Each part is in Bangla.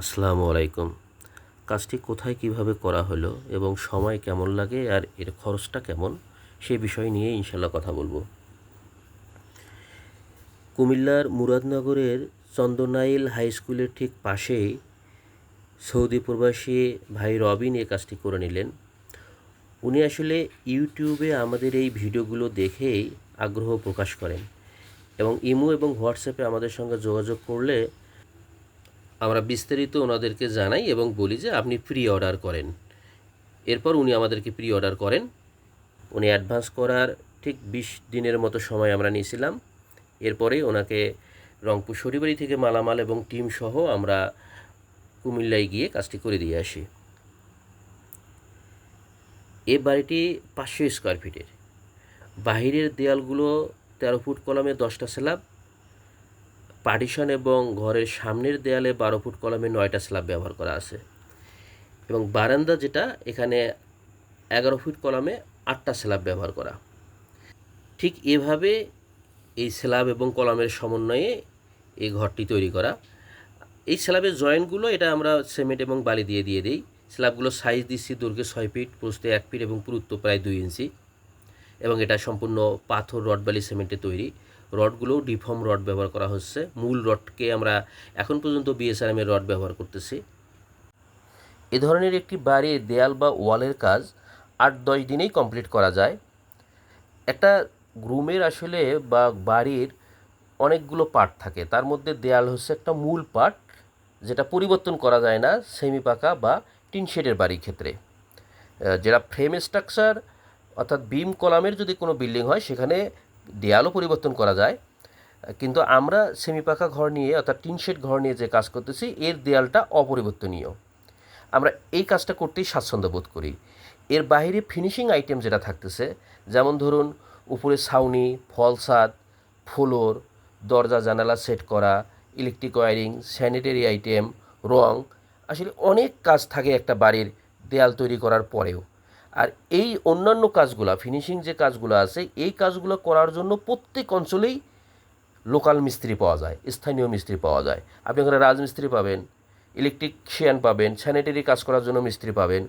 আসসালামু আলাইকুম। কাজটি কোথায় কীভাবে করা হলো এবং সময় কেমন লাগে আর এর খরচটা কেমন, সে বিষয় নিয়ে ইনশাল্লাহ কথা বলব। কুমিল্লার মুরাদনগরের চন্দনাইল হাই স্কুলের ঠিক পাশেই সৌদি প্রবাসী ভাই রবিন এই কাজটি করে নিলেন। উনি আসলে ইউটিউবে আমাদের এই ভিডিওগুলো দেখেই আগ্রহ প্রকাশ করেন এবং ইমো এবং হোয়াটসঅ্যাপে আমাদের সঙ্গে যোগাযোগ করলে আমরা বিস্তারিত ওনাদেরকে জানাই এবং বলি যে আপনি প্রি অর্ডার করেন। এরপর উনি আমাদেরকে প্রি অর্ডার করেন। উনি অ্যাডভান্স করার ঠিক বিশ দিনের মতো সময় আমরা নিয়েছিলাম। এরপরে ওনাকে রংপুর শরিবাড়ি থেকে মালামাল এবং টিম সহ আমরা কুমিল্লায় গিয়ে কাজটি করে দিয়ে আসি। এ বাড়িটি পাঁচশো স্কোয়ার ফিটের বাহিরের দেয়ালগুলো তেরো ফুট কলমে দশটা স্ল্যাব পার্টিশন এবং ঘরের সামনের দেয়ালে বারো ফুট কলমে নয়টা স্ল্যাব ব্যবহার করা আছে। এবং বারান্দা যেটা, এখানে এগারো ফুট কলমে আটটা স্ল্যাব ব্যবহার করা। ঠিক এভাবে এই স্ল্যাব এবং কলমের সমন্বয়ে এই ঘরটি তৈরি করা। এই স্ল্যাবের জয়েন্টগুলো, এটা আমরা সিমেন্ট এবং বালি দিয়ে দিয়ে দিই। স্ল্যাবগুলো সাইজ দিচ্ছি দৈর্ঘ্যে ছয় ফিট প্রস্তে এক ফিট এবং পুরুত্ব প্রায় দুই ইঞ্চি। এবং এটা সম্পূর্ণ পাথর, রড বালি, সিমেন্টে তৈরি। রডগুলোও ডিফর্ম রড ব্যবহার করা হচ্ছে। মূল রডকে আমরা এখন পর্যন্ত বিএসআরএমের রড ব্যবহার করতেছি। এ ধরনের একটি বাড়ির দেয়াল বা ওয়ালের কাজ আট দশ দিনেই কমপ্লিট করা যায়। একটা গ্রুমের আসলে বা বাড়ির অনেকগুলো পার্ট থাকে। তার মধ্যে দেয়াল হচ্ছে একটা মূল পার্ট, যেটা পরিবর্তন করা যায় না সেমি পাকা বা টিন শেডের বাড়ির ক্ষেত্রে। যেটা ফ্রেম স্ট্রাকচার, অর্থাৎ বিম কলামের যদি কোনো বিল্ডিং হয়, সেখানে দেয়ালও পরিবর্তন করা যায়। কিন্তু আমরা সেমি পাকা ঘর নিয়ে অর্থাৎ টিন শেড ঘর নিয়ে যে কাজ করতেছি, এর দেয়ালটা অপরিবর্তনীয়। আমরা এই কাজটা করতেই স্বাচ্ছন্দ্য বোধ করি। এর বাইরে ফিনিশিং আইটেম যেটা থাকতেছে, যেমন ধরুন উপরে ছাউনি ফলসাদ ফ্লোর, দরজা, জানালা সেট করা, ইলেকট্রিক ওয়ারিং, স্যানিটারি আইটেম, রং, আসলে অনেক কাজ থাকে একটা বাড়ির দেয়াল তৈরি করার পরেও। আর এই অন্যান্য কাজগুলা ফিনিশিং যে কাজগুলো আছে, এই কাজগুলো করার জন্য প্রত্যেক অঞ্চলেই লোকাল মিস্ত্রি পাওয়া যায়, স্থানীয় মিস্ত্রি পাওয়া যায়। আপনি ওখানে রাজমিস্ত্রি পাবেন ইলেকট্রিশিয়ান পাবেন স্যানিটারি কাজ করার জন্য মিস্ত্রি পাবেন।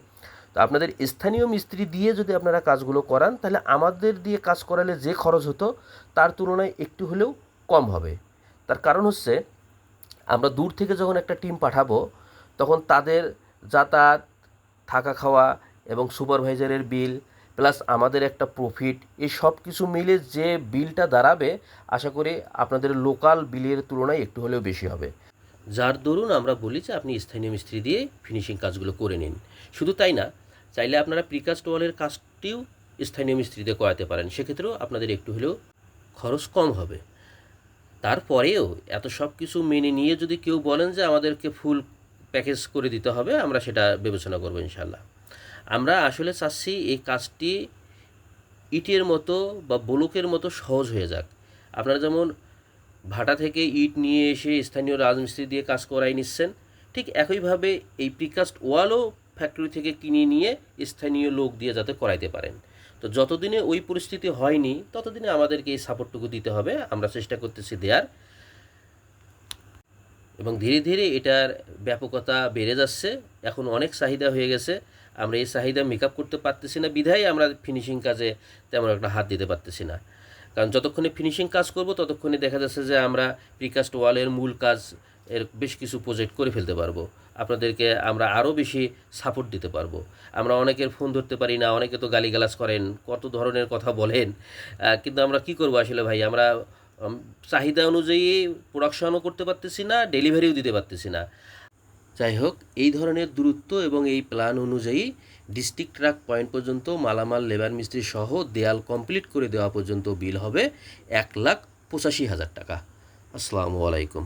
তো আপনাদের স্থানীয় মিস্ত্রি দিয়ে যদি আপনারা কাজগুলো করান, তাহলে আমাদের দিয়ে কাজ করালে যে খরচ হতো, তার তুলনায় একটু হলেও কম হবে। তার কারণ হচ্ছে, আমরা দূর থেকে যখন একটা টিম পাঠাবো, তখন তাদের যাতায়াত, থাকা খাওয়া এবং সুপারভাইজারের বিল, প্লাস আমাদের একটা প্রফিট, এই সব কিছু মিলে যে বিলটা দাঁড়াবে, আশা করি আপনাদের লোকাল বিলের তুলনায় একটু হলেও বেশি হবে। যার দরুন আমরা বলি যে আপনি স্থানীয় মিস্ত্রি দিয়ে ফিনিশিং কাজগুলো করে নিন। শুধু তাই না, চাইলে আপনারা প্রিকাস্ট ওয়ালের কাজটিও স্থানীয় মিস্ত্রি দিয়ে করাতে পারেন, সেক্ষেত্রেও আপনাদের একটু হলেও খরচ কম হবে। তারপরেও এত সব কিছু মেনে নিয়ে যদি কেউ বলেন যে আমাদেরকে ফুল প্যাকেজ করে দিতে হবে, আমরা সেটা বিবেচনা করব ইনশাল্লাহ আমরা আসলে চাচ্ছি এই কাজটি ইটের মতো বা ব্লকের মতো সহজ হয়ে যাক। আপনারা যেমন ভাটা থেকে ইট নিয়ে এসে স্থানীয় রাজমিস্ত্রি দিয়ে কাজ করাই নিচ্ছেন, ঠিক একইভাবে এই প্রিকাস্ট ওয়ালও ফ্যাক্টরি থেকে কিনে নিয়ে স্থানীয় লোক দিয়ে যাতে করাইতে পারেন। তো যতদিনে ওই পরিস্থিতি হয়নি, ততদিনে আমাদেরকে এই সাপোর্টটুকু দিতে হবে, আমরা চেষ্টা করতেছি দেওয়ার এবং ধীরে ধীরে এটার ব্যাপকতা বেড়ে যাচ্ছে, এখন অনেক চাহিদা হয়ে গেছে। আমরা এই চাহিদা মেকআপ করতে পারতেছি না, বিধায় আমরা ফিনিশিং কাজে তেমন একটা হাত দিতে পারতেছি না। কারণ যতক্ষণে ফিনিশিং কাজ করব, ততক্ষণে দেখা যাচ্ছে যে আমরা প্রিকাস্ট ওয়ালের মূল কাজ এর বেশ কিছু প্রজেক্ট করে ফেলতে পারব। আপনাদেরকে আমরা আরও বেশি সাপোর্ট দিতে পারব। আমরা অনেকের ফোন ধরতে পারি না, অনেকে তো গালিগালাজ করেন, কত ধরনের কথা বলেন। কিন্তু আমরা কি করব আসলে ভাই? আমরা চাহিদা অনুযায়ী প্রোডাকশনও করতে পারতেছি না ডেলিভারিও দিতে পারতেছি না। যাই হোক, এই ধরনের দূরত্ব এবং এই প্ল্যান অনুযায়ী ডিস্ট্রিক্ট ট্রাক পয়েন্ট পর্যন্ত মালামাল লেবার মিস্ত্রি সহ দেয়াল কমপ্লিট করে দেওয়া পর্যন্ত বিল হবে এক লাখ পঁচাশি হাজার টাকা। আসসালামু আলাইকুম।